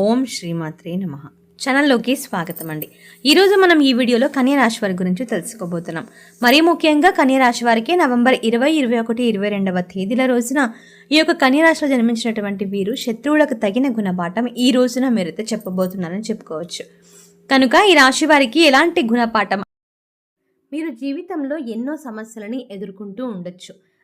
ఓం శ్రీమాత్రే నమ. ఛానల్లోకి స్వాగతం అండి ఈరోజు మనం ఈ వీడియోలో కన్యా రాశి వారి గురించి తెలుసుకోబోతున్నాం. మరీ ముఖ్యంగా కన్యా రాశి వారికి నవంబర్ ఇరవై ఇరవై ఒకటి ఇరవై రెండవ తేదీల రోజున ఈ యొక్క కన్యరాశిలో జన్మించినటువంటి వీరు శత్రువులకు తగిన గుణపాఠం ఈ రోజున మీరైతే చెప్పబోతున్నారని చెప్పుకోవచ్చు. కనుక ఈ రాశి వారికి ఎలాంటి గుణపాఠం? మీరు జీవితంలో ఎన్నో సమస్యలని ఎదుర్కొంటూ ఉండొచ్చు.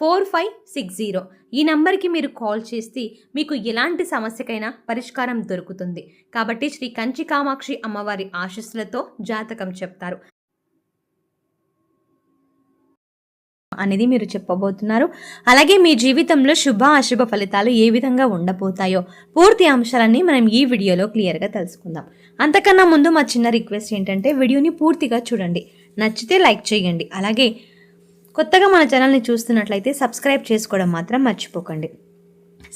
four five six zero. ఈ నంబర్కి మీరు కాల్ చేస్తే మీకు ఎలాంటి సమస్యకైనా పరిష్కారం దొరుకుతుంది. కాబట్టి శ్రీ కంచి కామాక్షి అమ్మవారి ఆశస్సులతో జాతకం చెప్తారు. అనేది మీరు చెప్పబోతున్నారు. అలాగే మీ జీవితంలో శుభ అశుభ ఫలితాలు ఏ విధంగా ఉండబోతాయో పూర్తి అంశాలన్నీ మనం ఈ వీడియోలో క్లియర్గా తెలుసుకుందాం. అంతకన్నా ముందు మా చిన్న రిక్వెస్ట్ ఏంటంటే వీడియోని పూర్తిగా చూడండి. నచ్చితే లైక్ చేయండి. అలాగే కొత్తగా మన ఛానల్ని చూస్తున్నట్లయితే సబ్స్క్రైబ్ చేసుకోవడం మాత్రం మర్చిపోకండి.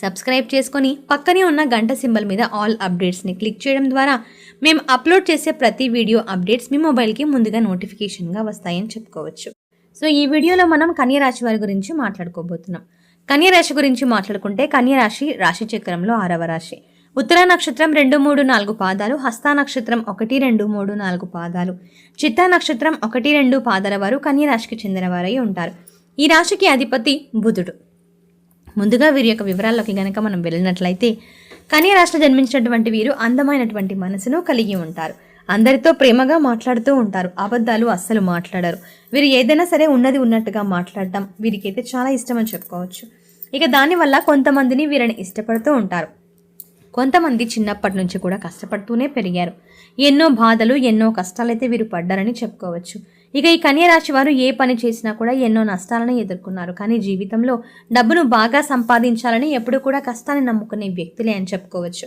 సబ్స్క్రైబ్ చేసుకొని పక్కనే ఉన్న గంట సింబల్ మీద ఆల్ అప్డేట్స్ని క్లిక్ చేయడం ద్వారా మేము అప్లోడ్ చేసే ప్రతి వీడియో అప్డేట్స్ మీ మొబైల్కి ముందుగా నోటిఫికేషన్గా వస్తాయని చెప్పుకోవచ్చు. సో ఈ వీడియోలో మనం కన్యరాశి వారి గురించి మాట్లాడుకోబోతున్నాం. కన్యరాశి గురించి మాట్లాడుకుంటే కన్యరాశి రాశి చక్రంలో ఆరవ రాశి. ఉత్తర నక్షత్రం రెండు మూడు నాలుగు పాదాలు హస్త నక్షత్రం ఒకటి రెండు మూడు నాలుగు పాదాలు. చిత్త నక్షత్రం ఒకటి రెండు పాదాల వారు కన్య రాశికి చెందినవారై ఉంటారు. ఈ రాశికి అధిపతి బుధుడు. ముందుగా వీరి యొక్క వివరాల్లోకి గనక మనం వెళ్ళినట్లయితే కన్యరాశిలో జన్మించినటువంటి వీరు అందమైనటువంటి మనసును కలిగి ఉంటారు. అందరితో ప్రేమగా మాట్లాడుతూ ఉంటారు. అబద్ధాలు అస్సలు మాట్లాడరు. వీరు ఏదైనా సరే ఉన్నది ఉన్నట్టుగా మాట్లాడటం వీరికైతే చాలా ఇష్టం అని చెప్పుకోవచ్చు. ఇక దానివల్ల కొంతమందిని వీరిని ఇష్టపడుతూ ఉంటారు. కొంతమంది చిన్నప్పటి నుంచి కూడా కష్టపడుతూనే పెరిగారు. ఎన్నో బాధలు ఎన్నో కష్టాలైతే వీరు పడ్డారని చెప్పుకోవచ్చు. ఇక ఈ కన్య రాశి వారు ఏ పని చేసినా కూడా ఎన్నో నష్టాలను ఎదుర్కొన్నారు. కానీ జీవితంలో డబ్బును బాగా సంపాదించాలని ఎప్పుడూ కూడా కష్టాన్ని నమ్ముకునే వ్యక్తులే అని చెప్పుకోవచ్చు.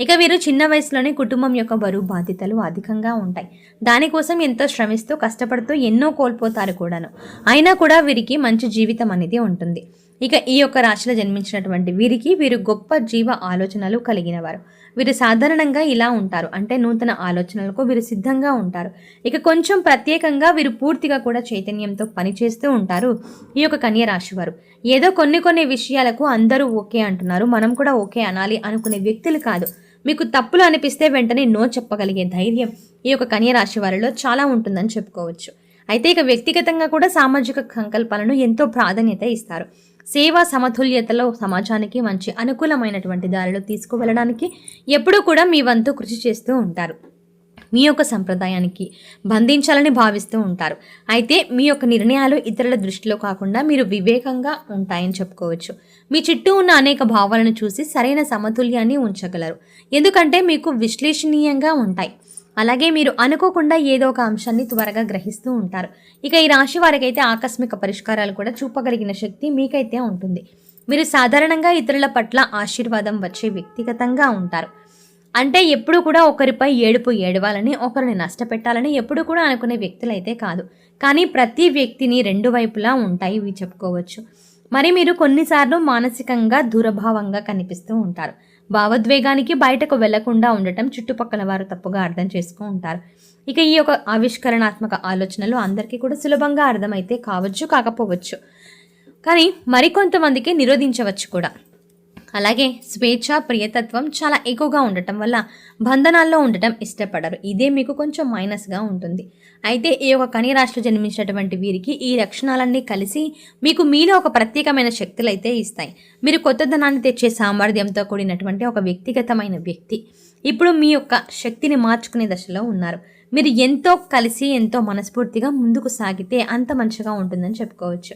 ఇక వీరు చిన్న వయసులోనే కుటుంబం యొక్క బరువు బాధ్యతలు అధికంగా ఉంటాయి. దానికోసం ఎంతో శ్రమిస్తూ కష్టపడుతూ ఎన్నో కోల్పోతారు కూడాను. అయినా కూడా వీరికి మంచి జీవితం అనేది ఉంటుంది. ఇక ఈ యొక్క రాశిలో జన్మించినటువంటి వీరికి వీరు గొప్ప జీవ ఆలోచనలు కలిగినవారు వీరు సాధారణంగా ఇలా ఉంటారు. అంటే నూతన ఆలోచనలకు వీరు సిద్ధంగా ఉంటారు. ఇక కొంచెం ప్రత్యేకంగా వీరు పూర్తిగా కూడా చైతన్యంతో పనిచేస్తూ ఉంటారు ఈ యొక్క కన్య రాశి వారు. ఏదో కొన్ని కొన్ని విషయాలకు అందరూ ఓకే అంటున్నారు. మనం కూడా ఓకే అనాలి అనుకునే వ్యక్తులు కాదు. మీకు తప్పులు అనిపిస్తే వెంటనే నో చెప్పగలిగే ధైర్యం ఈ యొక్క కన్య రాశి వారిలో చాలా ఉంటుందని చెప్పుకోవచ్చు. అయితే ఇక వ్యక్తిగతంగా కూడా సామాజిక సంకల్పాలను ఎంతో ప్రాధాన్యత ఇస్తారు. సేవా సమతుల్యతలో సమాజానికి మంచి అనుకూలమైనటువంటి దారిలో తీసుకువెళ్ళడానికి ఎప్పుడూ కూడా మీ వంతు కృషి చేస్తూ ఉంటారు. మీ యొక్క సంప్రదాయానికి బంధించాలని భావిస్తూ ఉంటారు. అయితే మీ యొక్క నిర్ణయాలు ఇతరుల దృష్టిలో కాకుండా మీరు వివేకంగా ఉంటాయని చెప్పుకోవచ్చు. మీ చుట్టూ ఉన్న అనేక భావాలను చూసి సరైన సమతుల్యాన్ని ఉంచగలరు. ఎందుకంటే మీకు విశ్లేషణీయంగా ఉంటాయి. అలాగే మీరు అనుకోకుండా ఏదో ఒక అంశాన్ని త్వరగా గ్రహిస్తూ ఉంటారు. ఇక ఈ రాశి వారికైతే ఆకస్మిక పరిష్కారాలు కూడా చూపగలిగిన శక్తి మీకైతే ఉంటుంది. మీరు సాధారణంగా ఇతరుల పట్ల ఆశీర్వాదం వచ్చే వ్యక్తిగతంగా ఉంటారు. అంటే ఎప్పుడు కూడా ఒకరిపై ఏడుపు ఏడవాలని ఒకరిని నష్టపెట్టాలని ఎప్పుడు కూడా అనుకునే వ్యక్తులైతే కాదు. కానీ ప్రతి వ్యక్తిని రెండు వైపులా ఉంటాయి ఇవి చెప్పుకోవచ్చు. మరి మీరు కొన్నిసార్లు మానసికంగా దూరభావంగా కనిపిస్తూ ఉంటారు. భావోద్వేగానికి బయటకు వెళ్ళకుండా ఉండటం చుట్టుపక్కల వారు తప్పుగా అర్థం చేసుకుంటూ ఉంటారు. ఇక ఈ యొక్క ఆవిష్కరణాత్మక ఆలోచనలు అందరికీ కూడా సులభంగా అర్థమైతే కావచ్చు కాకపోవచ్చు. కానీ మరికొంతమందికి నిరోధించవచ్చు కూడా. అలాగే స్వేచ్ఛ ప్రియతత్వం చాలా ఎక్కువగా ఉండటం వల్ల బంధనాల్లో ఉండటం ఇష్టపడరు. ఇదే మీకు కొంచెం మైనస్గా ఉంటుంది. అయితే ఈ యొక్క కన్యరాశిలో జన్మించినటువంటి వీరికి ఈ లక్షణాలన్నీ కలిసి మీకు మీలో ఒక ప్రత్యేకమైన శక్తులు అయితే ఇస్తాయి. మీరు కొత్తదనాన్ని తెచ్చే సామర్థ్యంతో కూడినటువంటి ఒక వ్యక్తిగతమైన వ్యక్తి. ఇప్పుడు మీ యొక్క శక్తిని మార్చుకునే దశలో ఉన్నారు. మీరు ఎంతో కలిసి ఎంతో మనస్ఫూర్తిగా ముందుకు సాగితే అంత మంచిగా ఉంటుందని చెప్పుకోవచ్చు.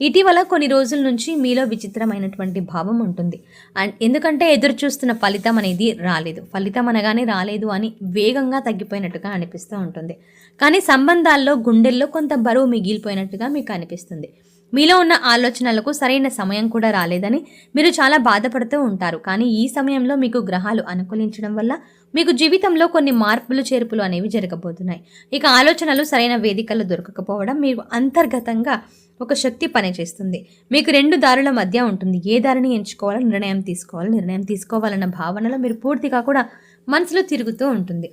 ఇటీవల కొన్ని రోజుల నుంచి మీలో విచిత్రమైనటువంటి భావం ఉంటుంది. అండ్ ఎందుకంటే ఎదురు చూస్తున్న ఫలితం అనేది రాలేదు. ఫలితం అనగానే రాలేదు అని వేగంగా తగ్గిపోయినట్టుగా అనిపిస్తూ ఉంటుంది. కానీ సంబంధాల్లో గుండెల్లో కొంత బరువు మిగిలిపోయినట్టుగా మీకు అనిపిస్తుంది. మీలో ఉన్న ఆలోచనలకు సరైన సమయం కూడా రాలేదని మీరు చాలా బాధపడుతూ ఉంటారు. కానీ ఈ సమయంలో మీకు గ్రహాలు అనుకూలించడం వల్ల మీకు జీవితంలో కొన్ని మార్పులు చేర్పులు అనేవి జరగబోతున్నాయి. ఇక ఆలోచనలు సరైన వేదికలు దొరకకపోవడం మీరు అంతర్గతంగా ఒక శక్తి పనిచేస్తుంది మీకు రెండు దారుల మధ్య ఉంటుంది. ఏ దారిని ఎంచుకోవాలో నిర్ణయం తీసుకోవాలి. నిర్ణయం తీసుకోవాలన్న భావనలో మీరు పూర్తిగా కూడా మనసులో తిరుగుతూ ఉంటుంది.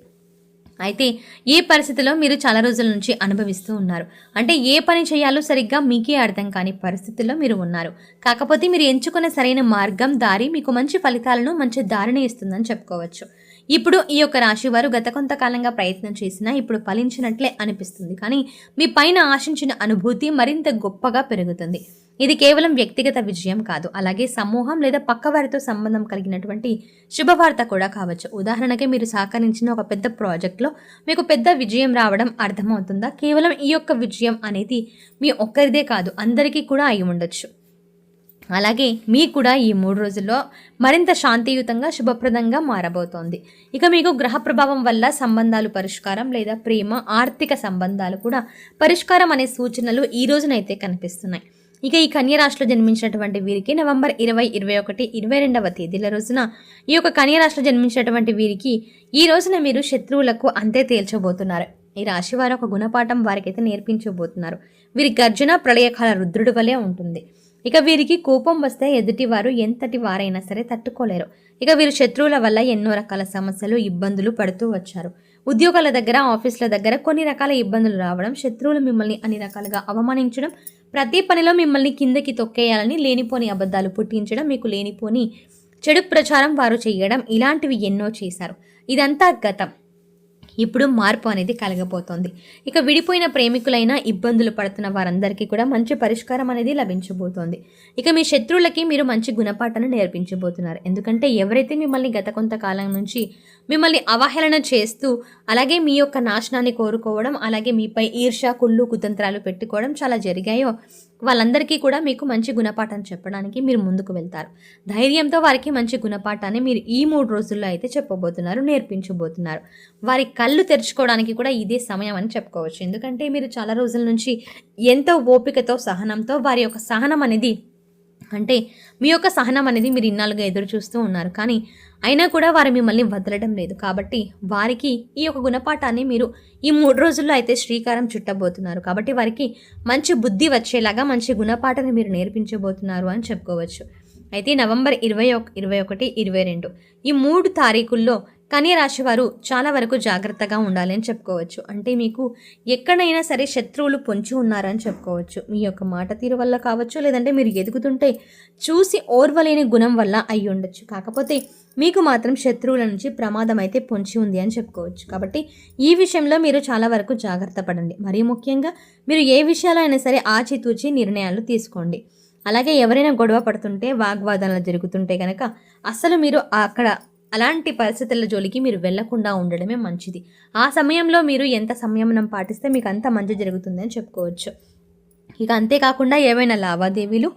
అయితే ఏ పరిస్థితిలో మీరు చాలా రోజుల నుంచి అనుభవిస్తూ ఉన్నారు. అంటే ఏ పని చేయాలో సరిగ్గా మీకే అర్థం కాని పరిస్థితుల్లో మీరు ఉన్నారు. కాకపోతే మీరు ఎంచుకున్న సరైన మార్గం దారి మీకు మంచి ఫలితాలను మంచి దారిని ఇస్తుందని చెప్పుకోవచ్చు. ఇప్పుడు ఈ యొక్క రాశి వారు గత కొంతకాలంగా ప్రయత్నం చేసినా ఇప్పుడు ఫలించినట్లే అనిపిస్తుంది. కానీ మీ పైన ఆశించిన అనుభూతి మరింత గొప్పగా పెరుగుతుంది. ఇది కేవలం వ్యక్తిగత విజయం కాదు. అలాగే సమూహం లేదా పక్కవారితో సంబంధం కలిగినటువంటి శుభవార్త కూడా కావచ్చు. ఉదాహరణకి మీరు సహకరించిన ఒక పెద్ద ప్రాజెక్ట్లో మీకు పెద్ద విజయం రావడం అర్థమవుతుందా? కేవలం ఈ యొక్క విజయం అనేది మీ ఒక్కరిదే కాదు అందరికీ కూడా అయి ఉండొచ్చు. అలాగే మీ కూడా ఈ మూడు రోజుల్లో మరింత శాంతియుతంగా శుభప్రదంగా మారబోతోంది. ఇక మీకు గ్రహ ప్రభావం వల్ల సంబంధాలు పరిష్కారం లేదా ప్రేమ ఆర్థిక సంబంధాలు కూడా పరిష్కారం అనే సూచనలు ఈ రోజునైతే కనిపిస్తున్నాయి. ఇక ఈ కన్యరాశిలో జన్మించినటువంటి వీరికి నవంబర్ ఇరవై ఇరవై ఒకటి ఇరవై రెండవ తేదీల రోజున ఈ యొక్క కన్యరాశిలో జన్మించినటువంటి వీరికి ఈ రోజున మీరు శత్రువులకు అంతే తేల్చబోతున్నారు. ఈ రాశి వారు ఒక గుణపాఠం వారికైతే నేర్పించబోతున్నారు. వీరి గర్జన ప్రళయకాల రుద్రుడి వలె ఉంటుంది. ఇక వీరికి కోపం వస్తే ఎదుటివారు ఎంతటి వారైనా సరే తట్టుకోలేరు. ఇక వీరు శత్రువుల వల్ల ఎన్నో రకాల సమస్యలు ఇబ్బందులు పడుతూ వచ్చారు. ఉద్యోగాల దగ్గర ఆఫీసుల దగ్గర కొన్ని రకాల ఇబ్బందులు రావడం శత్రువులు మిమ్మల్ని అన్ని రకాలుగా అవమానించడం ప్రతి పనిలో మిమ్మల్ని కిందకి తొక్కేయాలని లేనిపోని అబద్ధాలు పుట్టించడం మీకు లేనిపోని చెడు ప్రచారం వారు చేయడం ఇలాంటివి ఎన్నో చేశారు. ఇదంతా గతం. ఇప్పుడు మార్పు అనేది కలగబోతోంది. ఇక విడిపోయిన ప్రేమికులైన ఇబ్బందులు పడుతున్న వారందరికీ కూడా మంచి పరిష్కారం అనేది లభించబోతోంది. ఇక మీ శత్రువులకి మీరు మంచి గుణపాఠాన్ని నేర్పించబోతున్నారు. ఎందుకంటే ఎవరైతే మిమ్మల్ని గత కొంతకాలం నుంచి మిమ్మల్ని అవహేళన చేస్తూ అలాగే మీ యొక్క నాశనాన్ని కోరుకోవడం అలాగే మీపై ఈర్ష కుళ్ళు కుతంత్రాలు పెట్టుకోవడం చాలా జరిగాయో వాళ్ళందరికీ కూడా మీకు మంచి గుణపాఠం చెప్పడానికి మీరు ముందుకు వెళ్తారు. ధైర్యంతో వారికి మంచి గుణపాఠాన్ని మీరు ఈ మూడు రోజుల్లో అయితే చెప్పబోతున్నారు నేర్పించబోతున్నారు. వారి కళ్ళు తెరుచుకోవడానికి కూడా ఇదే సమయం అని చెప్పుకోవచ్చు. ఎందుకంటే మీరు చాలా రోజుల నుంచి ఎంతో ఓపికతో సహనంతో వారి యొక్క సహనం అనేది అంటే మీ యొక్క సహనం అనేది మీరు ఇన్నాళ్ళుగా ఎదురు చూస్తూ ఉన్నారు. కానీ అయినా కూడా వారు మిమ్మల్ని వదలడం లేదు. కాబట్టి వారికి ఈ యొక్క గుణపాఠాన్ని మీరు ఈ మూడు రోజుల్లో అయితే శ్రీకారం చుట్టబోతున్నారు. కాబట్టి వారికి మంచి బుద్ధి వచ్చేలాగా మంచి గుణపాఠాన్ని మీరు నేర్పించబోతున్నారు అని చెప్పుకోవచ్చు. అయితే నవంబర్ ఇరవై ఒక ఇరవై ఒకటి ఇరవై రెండు ఈ మూడు తారీఖుల్లో రాశి వారు చాలా వరకు జాగ్రత్తగా ఉండాలి అని చెప్పుకోవచ్చు. అంటే మీకు ఎక్కడైనా సరే శత్రువులు పొంచి ఉన్నారని చెప్పుకోవచ్చు. మీ యొక్క మాట తీరు వల్ల కావచ్చు లేదంటే మీరు ఎదుగుతుంటే చూసి ఓర్వలేని గుణం వల్ల అయి ఉండొచ్చు. కాకపోతే మీకు మాత్రం శత్రువుల నుంచి ప్రమాదం అయితే పొంచి ఉంది అని చెప్పుకోవచ్చు. కాబట్టి ఈ విషయంలో మీరు చాలా వరకు జాగ్రత్త పడండి. మరీ ముఖ్యంగా మీరు ఏ విషయాలైనా సరే ఆచితూచి నిర్ణయాలు తీసుకోండి. అలాగే ఎవరైనా గొడవ పడుతుంటే వాగ్వాదాలు జరుగుతుంటే కనుక అసలు మీరు అక్కడ అలాంటి పరిస్థితుల జోలికి మీరు వెళ్ళకుండా ఉండడమే మంచిది. ఆ సమయంలో మీరు ఎంత సంయమనం పాటిస్తే మీకు అంత మంచి జరుగుతుందని చెప్పుకోవచ్చు. ఇక అంతేకాకుండా ఏవైనా లావాదేవీలు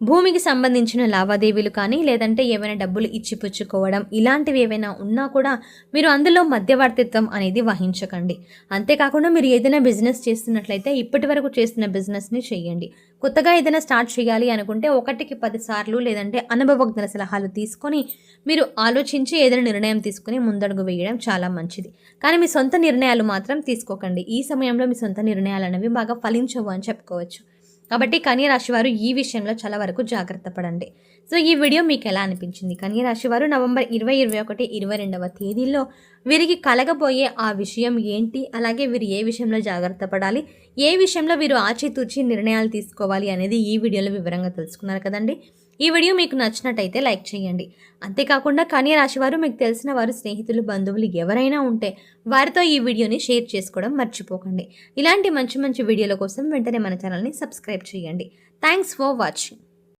భూమికి సంబంధించిన లావాదేవీలు కానీ లేదంటే ఏమైనా డబ్బులు ఇచ్చిపుచ్చుకోవడం ఇలాంటివి ఏవైనా ఉన్నా కూడా మీరు అందులో మధ్యవర్తిత్వం అనేది వహించకండి. అంతేకాకుండా మీరు ఏదైనా బిజినెస్ చేస్తున్నట్లయితే ఇప్పటి వరకు చేస్తున్న బిజినెస్ని చేయండి. కొత్తగా ఏదైనా స్టార్ట్ చేయాలి అనుకుంటే ఒకటికి పదిసార్లు లేదంటే అనుభవజ్ఞుల సలహాలు తీసుకొని మీరు ఆలోచించి ఏదైనా నిర్ణయం తీసుకుని ముందడుగు వేయడం చాలా మంచిది. కానీ మీ సొంత నిర్ణయాలు మాత్రం తీసుకోకండి. ఈ సమయంలో మీ సొంత నిర్ణయాలు అనేవి బాగా ఫలించవు అని చెప్పుకోవచ్చు. కాబట్టి కన్యరాశి వారు ఈ విషయంలో చాలా వరకు జాగ్రత్త పడండి. సో ఈ వీడియో మీకు ఎలా అనిపించింది? కన్యరాశి వారు నవంబర్ ఇరవై ఇరవై ఒకటి ఇరవై రెండవ తేదీల్లో వీరికి కలగబోయే ఆ విషయం ఏంటి? అలాగే వీరు ఏ విషయంలో జాగ్రత్త పడాలి? ఏ విషయంలో వీరు ఆచితూచి నిర్ణయాలు తీసుకోవాలి అనేది ఈ వీడియోలో వివరంగా తెలుసుకున్నారు కదండి. ఈ వీడియో మీకు నచ్చినట్టయితే లైక్ చేయండి. అంతేకాకుండా కన్య మీకు తెలిసిన వారు స్నేహితులు బంధువులు ఎవరైనా ఉంటే వారితో ఈ వీడియోని షేర్ చేసుకోవడం మర్చిపోకండి. ఇలాంటి మంచి మంచి వీడియోల కోసం వెంటనే మన ఛానల్ని సబ్స్క్రైబ్ చేయండి. Thanks for watching.